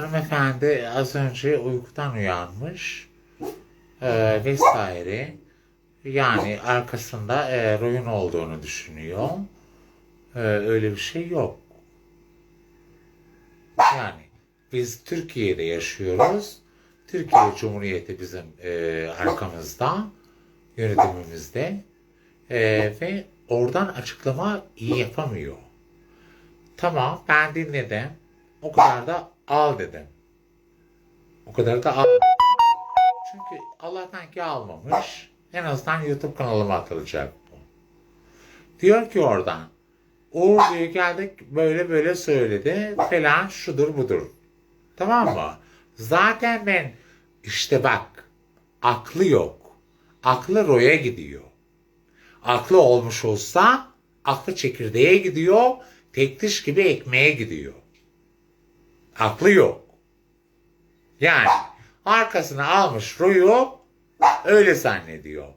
hanımefendi az önce uykudan uyanmış e, vesaire. Yani arkasında e, oyun olduğunu düşünüyor. E, öyle bir şey yok. Yani biz Türkiye'de yaşıyoruz. Türkiye Cumhuriyeti bizim e, arkamızda, yönetimimizde E, ve oradan açıklama iyi yapamıyor. Tamam ben dinledim. O kadar da al dedim. O kadar da al. Çünkü Allah'tan ki almamış. En azından YouTube kanalıma atılacak bu. Diyor ki oradan. Uğur diyor geldik böyle böyle söyledi falan şudur budur. Tamam mı? Zaten ben işte bak aklı yok. Aklı roya gidiyor. Aklı olmuş olsa aklı çekirdeğe gidiyor. Tek diş gibi ekmeğe gidiyor. Aklı yok. Yani arkasına almış royu öyle zannediyor.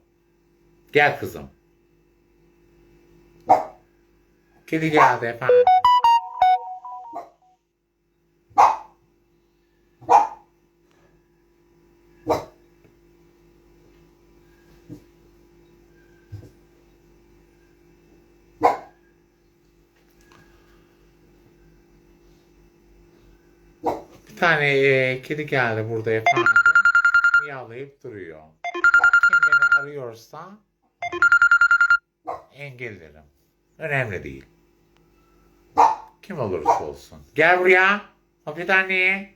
Gel kızım. Kedi geldi efendim. Bir tane e, kedi geldi burada efendim. Miyavlayıp duruyor. Kim beni arıyorsa engellerim. Önemli değil. Kim olursa olsun. Gel buraya. Hafif anne.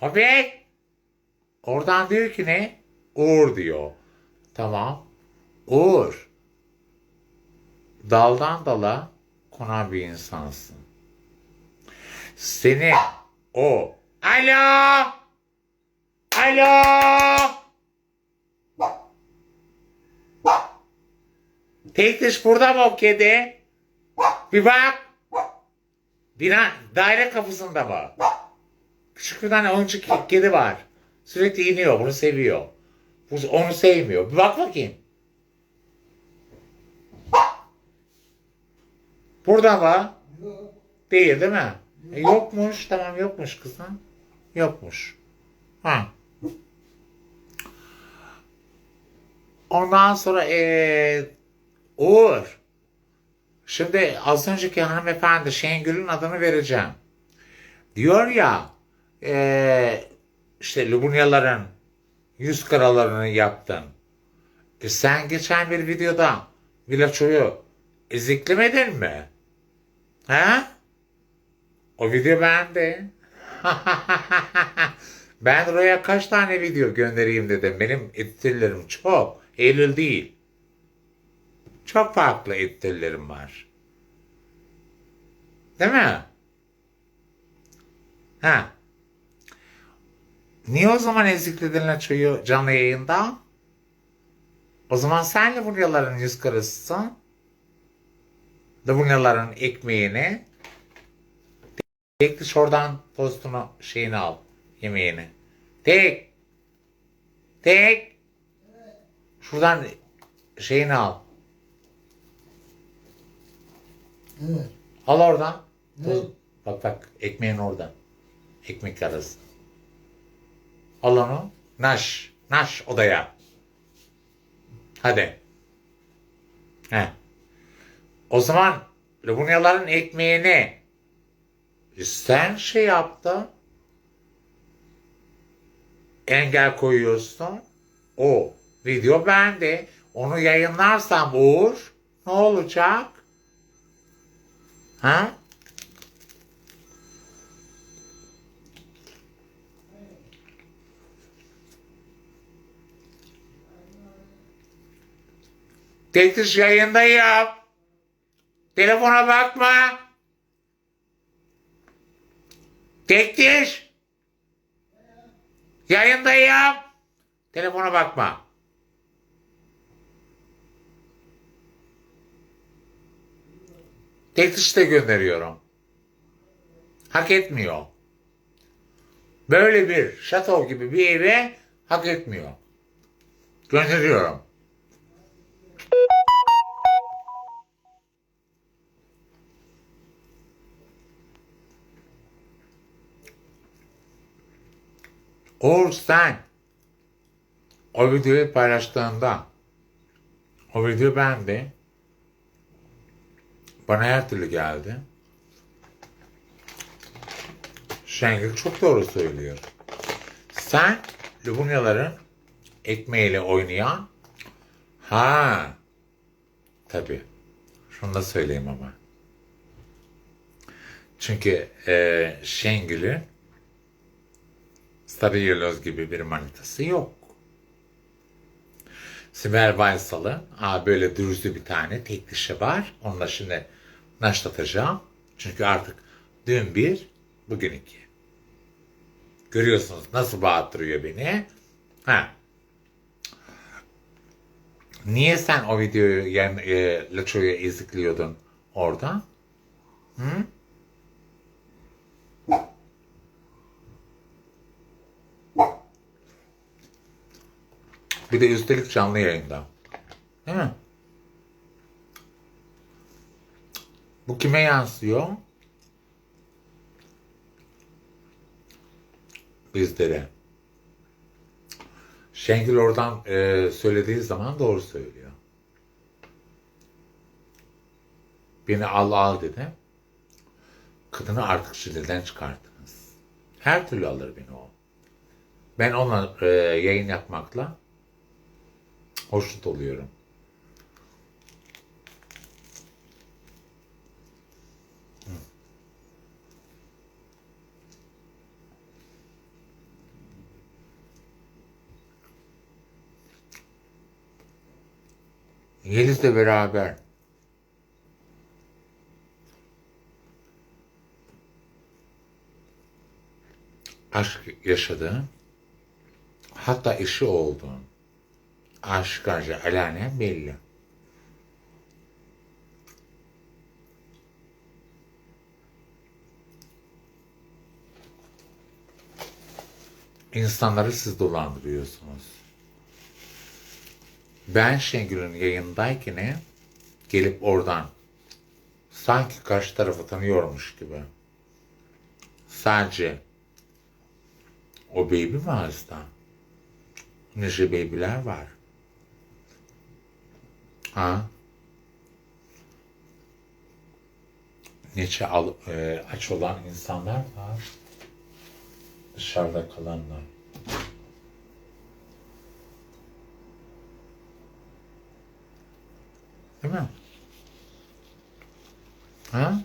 Hafif. Oradan diyor ki ne? Uğur diyor. Tamam. Uğur. Daldan dala konan bir insansın. Seni o. Alo. Alo. Tek diş burada mı o kedi? Bir bak. Bina, daire kapısında mı? Küçük bir tane oyuncak ke- kedi var. Sürekli iniyor. Bunu seviyor. Bu onu sevmiyor. Bir bak bakayım. Burada mı? Değil değil mi? E, yokmuş. Tamam yokmuş kızım. Yokmuş. Ha. Ondan sonra eee Uğur. Şimdi az önceki hanımefendi Şengül'ün adını vereceğim. Diyor ya eee işte Lubunyaların yüz karalarını yaptın. E sen geçen bir videoda Vilaço'yu eziklemedin mi? Ha? O video bende. ben oraya kaç tane video göndereyim dedim. Benim editörlerim çok. Eylül değil. Çok farklı editörlerim var. Değil mi? Ha. Niye o zaman ezikledin Laço'yu canlı yayında? O zaman sen Labunyaların yüz karısısın. Labunyaların ekmeğini tek diş oradan tostunu şeyini al. Yemeğini. Tek. Tek. Şuradan şeyini al. Evet. Al oradan. Evet. Bak bak ekmeğin orada. Ekmek arası. Al onu. Naş. Naş odaya. Hadi. He. O zaman Lubunyaların ekmeğini sen şey yaptın. Engel koyuyorsun. O video bende. Onu yayınlarsam Uğur ne olacak? Ha? Tekniş yayındayım. Telefona bakma. Tekniş. Yayındayım. Telefona bakma. Tekniş de gönderiyorum. Hak etmiyor. Böyle bir şato gibi bir eve hak etmiyor. Gönderiyorum. Uğur sen o videoyu paylaştığında o video bende bana her türlü geldi. Şengül çok doğru söylüyor. Sen Lubunyaların ekmeğiyle oynayan ha tabi şunu da söyleyeyim ama. Çünkü e, Şengül'ün Yıldız gibi bir manitası yok. Sibel Baysal'ın aa, böyle dürüstü bir tane tek dişi var. Onu da şimdi naşlatacağım. Çünkü artık dün bir, bugün iki. Görüyorsunuz nasıl bağırttırıyor beni. Ha. Niye sen o videoyu yani, e, Laço'yu ezikliyordun orada? Hı? Bir de üstelik canlı yayında. Değil mi? Bu kime yansıyor? Bizlere. Şengül oradan e, söylediği zaman doğru söylüyor. Beni al al dedi. Kadını artık çileden çıkarttınız. Her türlü alır beni o. Ben onunla e, yayın yapmakla hoşnut oluyorum. Yeliz'le beraber aşk yaşadı. Hatta eşi oldu. Aşikarca alenen belli. İnsanları siz dolandırıyorsunuz. Ben Şengül'ün yayındayken gelip oradan sanki karşı tarafı tanıyormuş gibi sadece o baby mi hasta? Nice baby'ler var. Ha? Nice al, e, aç olan insanlar var. Dışarıda kalanlar. Değil mi? Ha?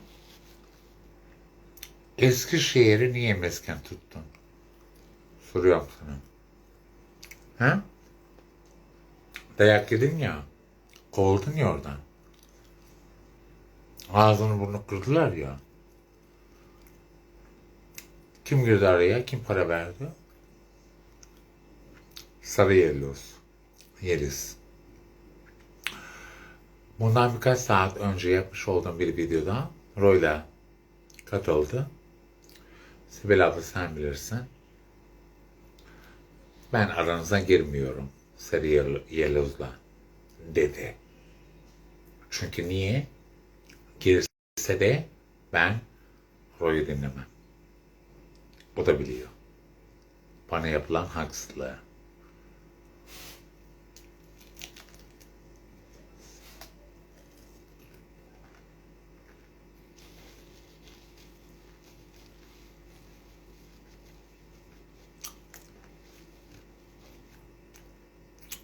Eskişehir'i niye mesken tuttun? Soruyorum sana. Ha? Dayak yedin ya. Kovuldun ya oradan. Ağzını burnunu kırdılar ya. Kim girdi araya? Kim para verdi? Sarı Yelloz. Yeliz. Bundan birkaç saat önce yapmış olduğum bir videoda Roy'la katıldı. Sibel abla sen bilirsin. Ben aranıza girmiyorum Sarı Yellows'la dedi. Çünkü niye? Girse de ben Roy'u dinlemem. O da biliyor. Bana yapılan haksızlığı.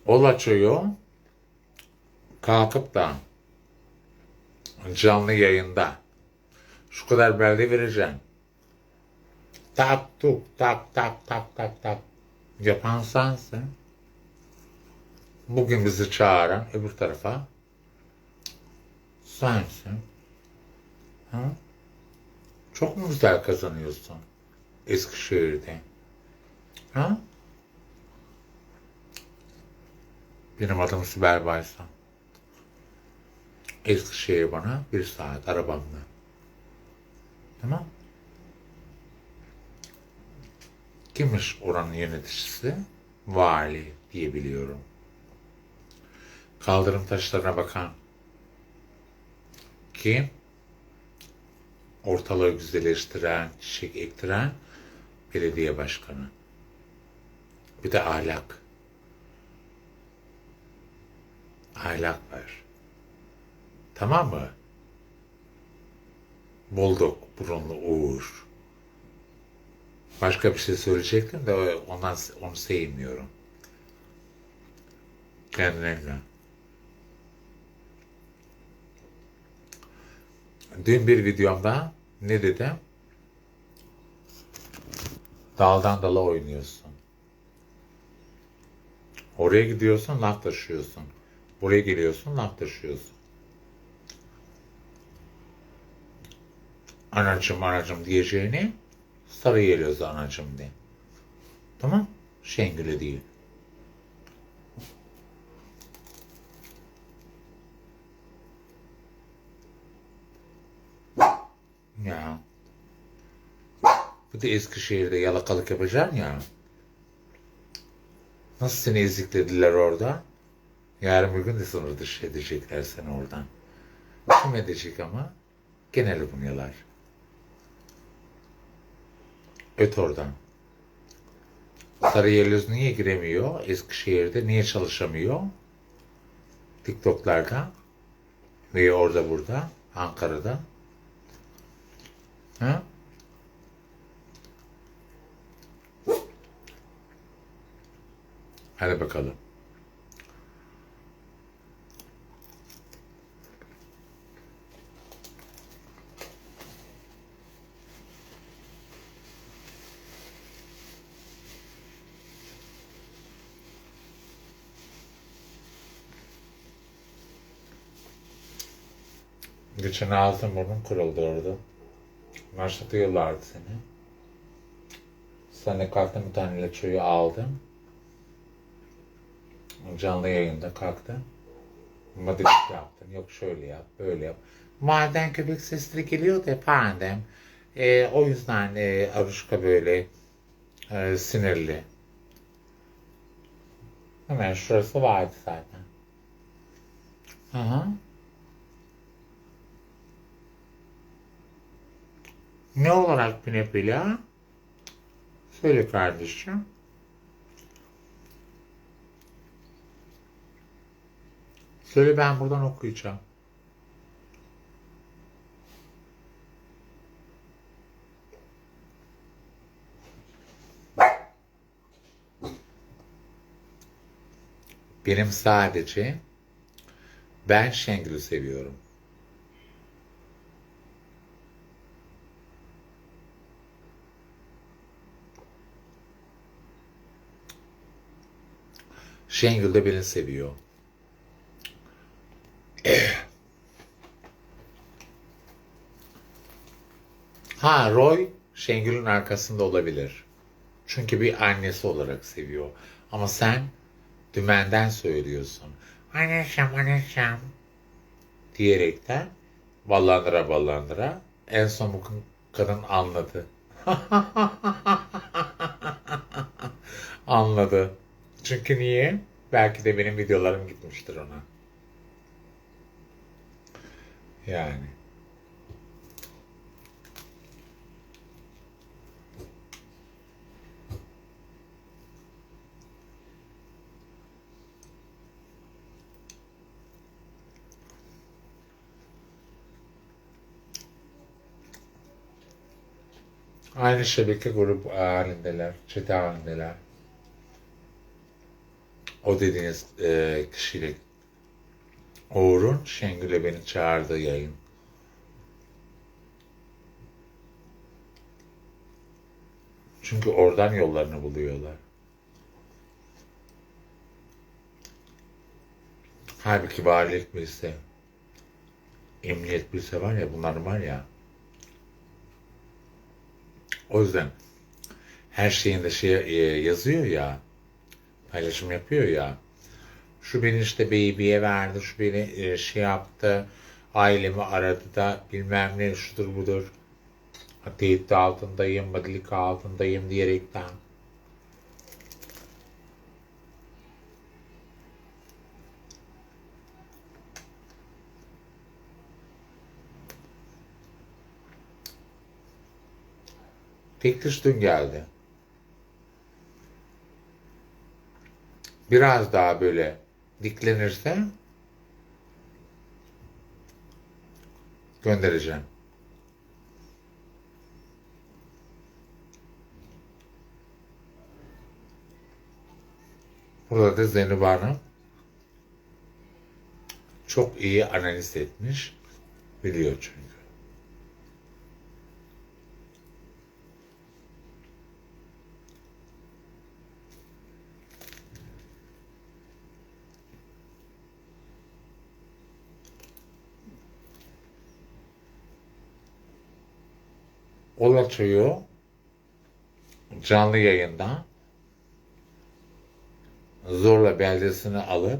O açıyor kalkıp da canlı yayında şu kadar belge vereceğim. Tak tuk tak tak tak tak tak yapan sensin. Bugün bizi çağıran öbür tarafa sensin. Ha? Çok mu güzel kazanıyorsun Eskişehir'de? Ha? Benim adım Sibel Baysan. Eskişehir bana bir saat arabamla. Tamam. Kimmiş oranın yöneticisi? Vali diye biliyorum. Kaldırım taşlarına bakan kim? Ortalığı güzelleştiren, çiçek ektiren belediye başkanı. Bir de ahlak. Ahlak var. Tamam mı? Bulduk burunlu Uğur. Başka bir şey söyleyecektim de ondan onu sevmiyorum. Kendine. Dün bir videomda ne dedim? Daldan dala oynuyorsun. Oraya gidiyorsun, laf taşıyorsun. Buraya geliyorsun, laf taşıyorsun. Anacım anacım diyeceğini sarı geliyoruz anacım de. Tamam? Şengül'e değil. Ya. Bir de Eskişehir'de yalakalık yapacaksın ya. Nasıl seni eziklediler orada? Yarın bir gün de sınır dışı edecekler seni oradan. Kim edecek ama? Genel bunyalar. Öt oradan. Sarıyerlöz niye giremiyor? Eskişehir'de niye çalışamıyor? TikTok'larda. Ve orada burada. Ankara'da. Ha? Hadi bakalım. Geçen ağzın burnun kırıldı orada. Başlatıyorlardı seni. Sen de kalktın bir tane leçoyu aldın. Canlı yayında kalktın. Madilik yaptın. Yok şöyle yap, böyle yap. Maden köpek sesleri geliyordu efendim. Ee, o yüzden e, Aruşka böyle e, sinirli. Hemen şurası vardı zaten. Aha. Ne olarak pinepila? Söyle kardeşim. Söyle ben buradan okuyacağım. Benim sadece ben Şengül'ü seviyorum. Şengül de beni seviyor. Ha Roy Şengül'ün arkasında olabilir. Çünkü bir annesi olarak seviyor. Ama sen dümenden söylüyorsun. Anneşem anneşem diyerekten ballandıra ballandıra en son bu kadın anladı. anladı. Çünkü niye? Belki de benim videolarım gitmiştir ona. Yani. Aynı şebeke grup halindeler, çete halindeler. O dediğiniz e, kişiyle Uğur'un Şengül'e beni çağırdığı yayın. Çünkü oradan yollarını buluyorlar. Halbuki valilik bilse, emniyet bilse var ya bunlar var ya. O yüzden her şeyinde şey e, yazıyor ya, paylaşım yapıyor ya. Şu beni işte baby'ye verdi, şu beni e, şey yaptı, ailemi aradı da bilmem ne şudur budur. Tehdit altındayım, vadilik altındayım diyerekten. Tek dış dün geldi. Biraz daha böyle diklenirse göndereceğim. Burada da Zeynep Hanım çok iyi analiz etmiş. Biliyor çünkü. Olaço'yu canlı yayında zorla beldesini alıp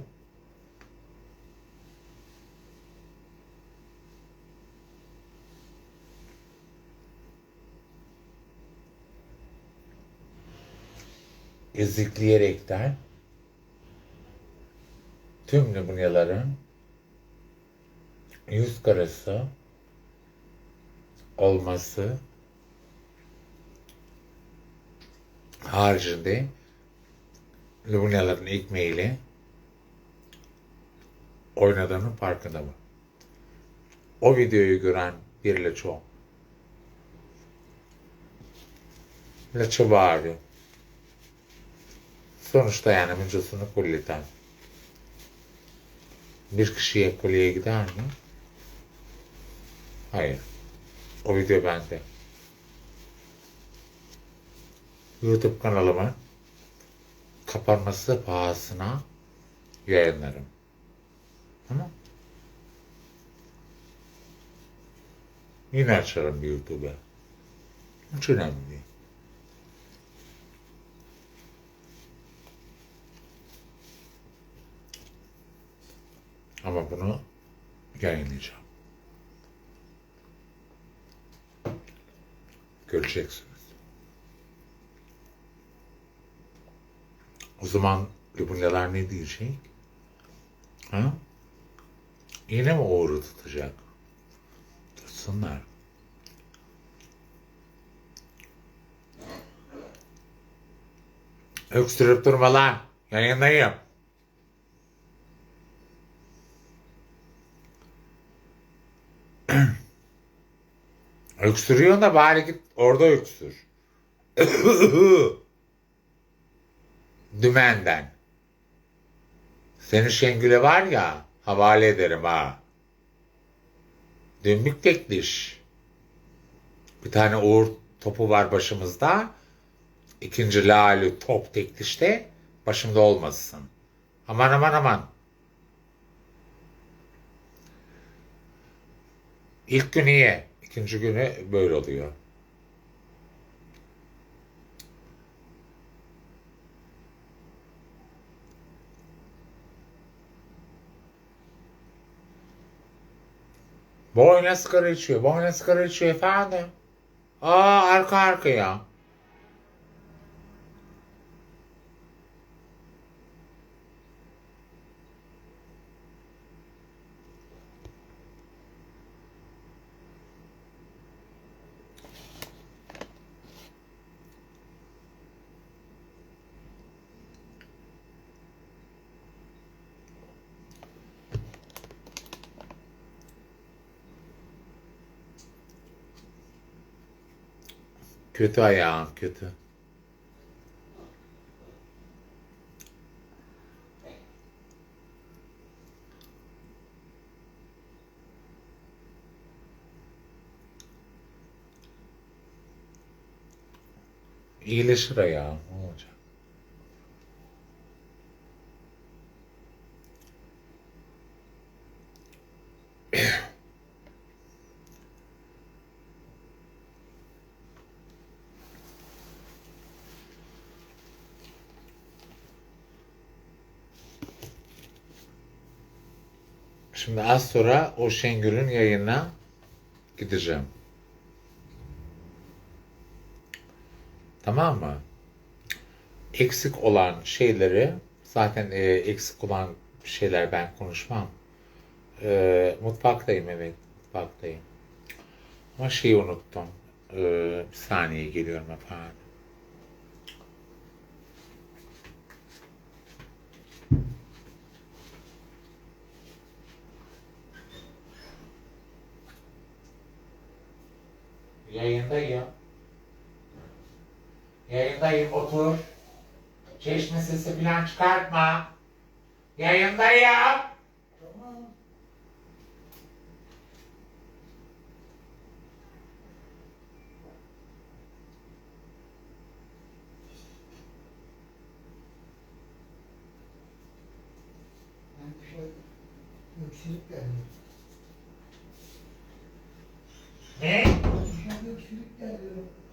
ezikleyerekten tüm numuneların yüz karası olması haricinde numunelerin ekmeğiyle oynadığının farkında mı? O videoyu gören bir leço leço bağırıyor. Sonuçta yani vücudunu kulleten bir kişiye kulyeye gider mi? Hayır. O video bende. YouTube kanalımın kapanması pahasına yayınlarım. Tamam. Yine açarım YouTube'a. Hiç önemli değil. Ama bunu yayınlayacağım. Göreceksiniz. O zaman Lübunyalar ne diyecek? Ha? Yine mi oğru tutacak? Tutsunlar. Öksürüp durma lan. Yayındayım. Öksürüyorsun da bari git orada öksür. Dümenden. Senin Şengül'e var ya havale ederim ha. Dümbük tek. Bir tane uğur topu var başımızda. İkinci lalü top tek dişte başımda olmasın. Aman aman aman. İlk günü ye. ikinci günü böyle oluyor. Boyuna sigara içiyor. Boyuna sigara içiyor efendim. Aa arka arkaya. Kötü ayağın kötü. İyileşir ayağım. Ne olacak? Şimdi az sonra o Şengül'ün yayına gideceğim. Tamam mı? Eksik olan şeyleri zaten e, eksik olan şeyler ben konuşmam. E, mutfaktayım evet mutfaktayım. Ama şeyi unuttum. E, bir saniye geliyorum efendim. Yayındayım. Yayındayım otur. Çeşme sesi falan çıkartma. Yayındayım. Tamam. Ben bir şey öksürük geldi. Ne? Bir şey öksürük geldi.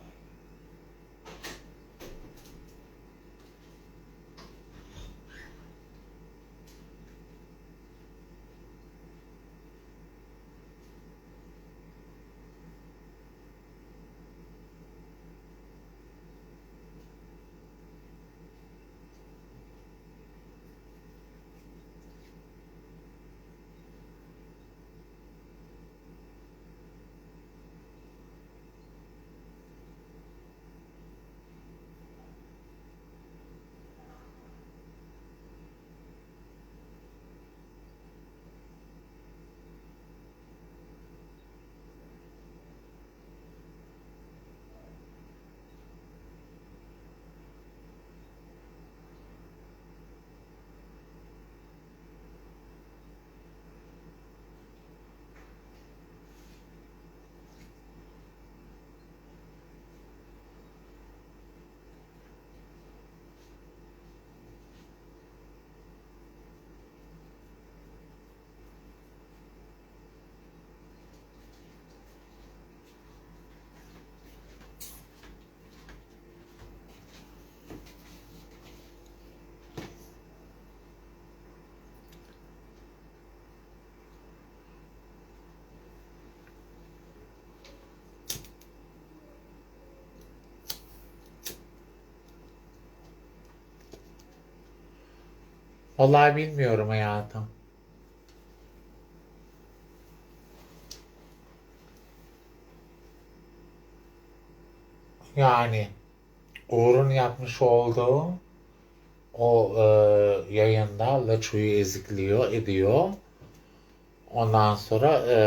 Vallahi bilmiyorum hayatım. Yani Uğur'un yapmış olduğu o e, yayında Laço'yu ezikliyor, ediyor. Ondan sonra e,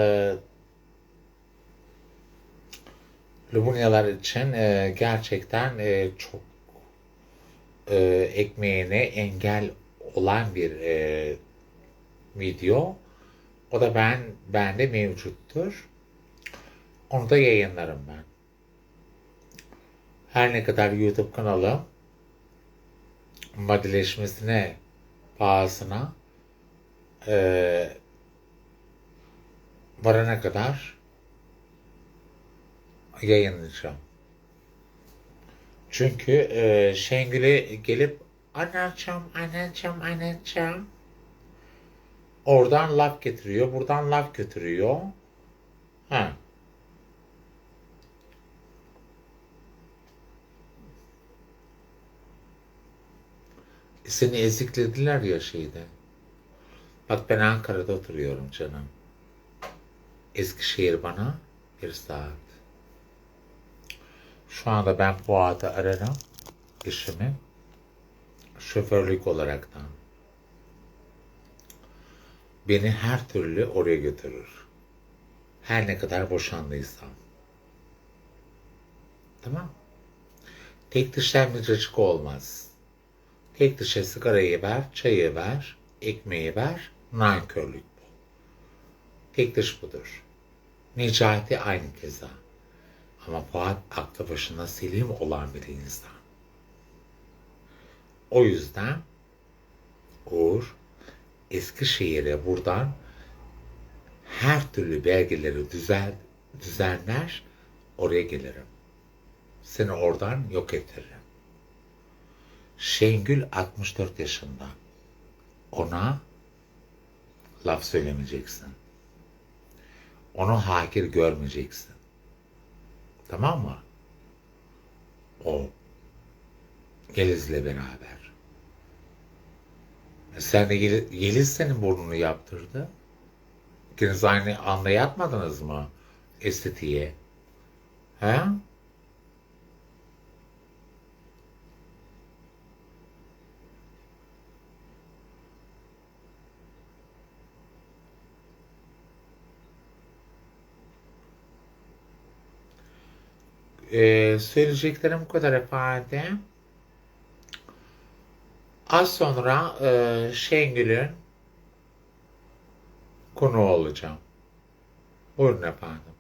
Lumunyalar için e, gerçekten e, çok e, ekmeğine engel olan bir e, video. O da ben bende mevcuttur. Onu da yayınlarım ben. Her ne kadar YouTube kanalım madileşmesine pahasına e, varana kadar yayınlayacağım. Çünkü e, Şengül'e gelip anacığım, anacığım, anacığım oradan laf getiriyor, buradan laf götürüyor. Ha. E, Seni eziklediler ya şeyde. Bak ben Ankara'da oturuyorum canım. Eskişehir bana bir saat. Şu anda ben Fuat'ı ararım. işimi. Şoförlük olaraktan. Beni her türlü oraya götürür. Her ne kadar boşandıysam. Tamam. Tek dişten bir cacık olmaz. Tek dişe sigarayı ver, çayı ver, ekmeği ver, nankörlük bu. Tek dış budur. Necati aynı keza. Ama Fuat aklı başında selim olan bir insan. O yüzden Uğur Eskişehir'e buradan her türlü belgeleri düzel, düzenler oraya gelirim. Seni oradan yok ettiririm. Şengül 64 yaşında. Ona laf söylemeyeceksin. Onu hakir görmeyeceksin. Tamam mı? O Yeliz'le beraber. Sen de Yeliz, senin burnunu yaptırdı. İkiniz aynı anda yatmadınız mı? Estetiğe. He? Ee, söyleyeceklerim bu kadar efendim. Az sonra e, Şengül'ün konuğu olacağım. Buyurun efendim.